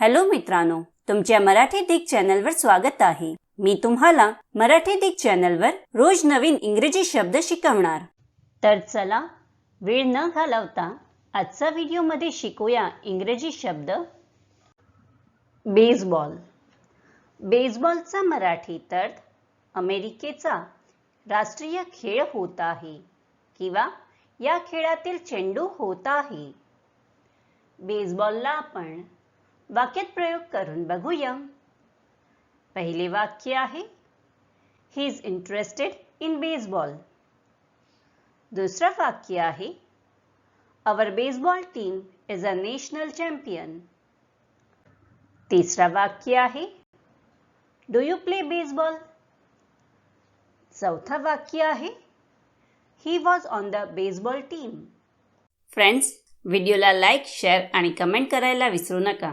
Hello मित्रांनो तुमच्या मराठी दिग चॅनलवर स्वागत आहे. मी तुम्हाला मराठी दिग चॅनलवर रोज नवीन इंग्रजी शब्द शिकवणार. तर चला वेळ न घालवता आजचा व्हिडिओमध्ये शिकूया इंग्रजी शब्द. बेसबॉल. बेसबॉलचा मराठीत अर्थ अमेरिकेचा राष्ट्रीय खेळ होत आहे किंवा या खेळातील चेंडू होत आहे. बेसबॉलला आपण वाक्यात प्रयोग करून बघूया. पहिले वाक्य आहे he is interested in baseball दुसरं वाक्य आहे our baseball team is a national champion तिसरं वाक्य आहे डू यू प्ले बेसबॉल चौथं वाक्य आहे he was on the baseball team friends व्हिडिओला लाईक शेअर आणि कमेंट करायला विसरू नका.